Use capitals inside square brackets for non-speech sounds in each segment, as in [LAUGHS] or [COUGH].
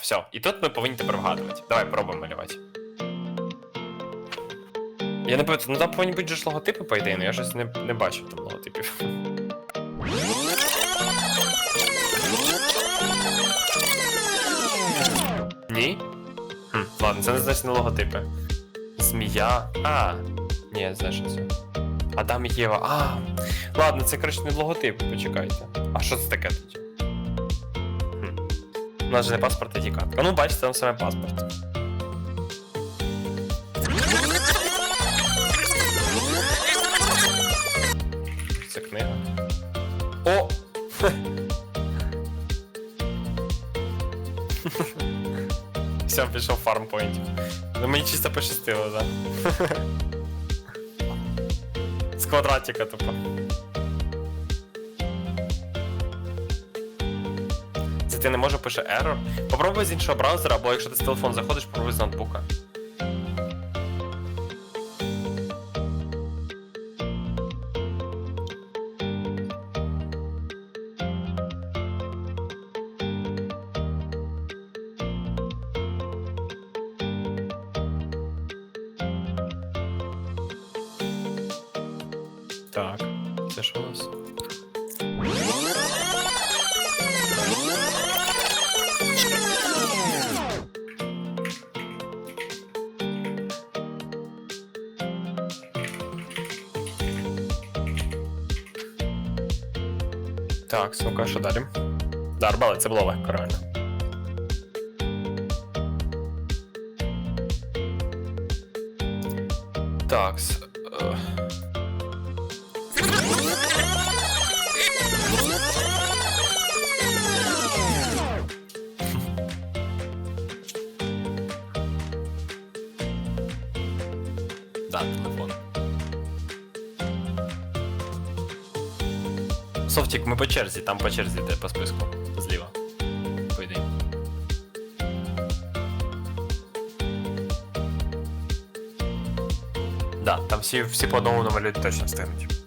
все. І тут ми повинні тепер вгадувати. Давай пробуємо малювати. Я не пам'ятаю, ну там повинні бути ж логотипи, по ідеї, але я щось не, не бачив там логотипів. Ні? Хм, ладно, це не значить не логотипи. Змія. А. Ні, знаю, це. Адам і Єва. А. Ладно, це коротше не логотип, почекайте. А що це таке тоді? У нас же не паспорт, а картка. Ну, бачите, там саме паспорт. Це книга. О! Все, пішов фармпойнт. Ну мені чисто пощастило, да. З квадратика тупо. Ти не може пише error. Попробуй з іншого браузера, або якщо ти з телефону заходиш, попробуй з ноутбука. Так, це що у нас? Так, сука, що далі? Да, арбалет, це було легко, реально. Так. Е... [LAUGHS] Да, телефон. Софтік, ми по черзі, там по черзі йде по списку. Зліва. По. Да, там всі, всі по одному намалюють точно встигнуть.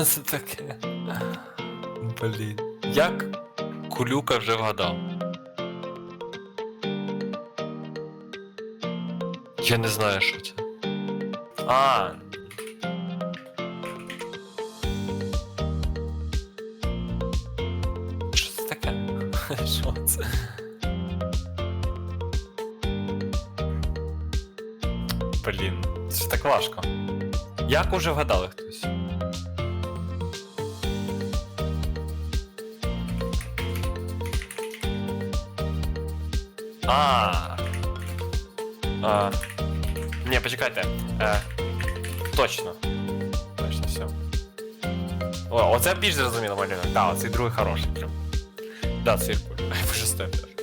[LAUGHS] це таке? Блін. Як кулюка вже вгадав? Я не знаю, що це. А. Що це таке? [LAUGHS] Що це? Блін, це так важко. Як уже вгадали хтось? А. а. Ні, почекайте. Е, точно. Точно, все. О, оце більш зрозуміло малюнок. Так, оцей другий хороший прям. Да, циркуль. Ай, боже, стоїть.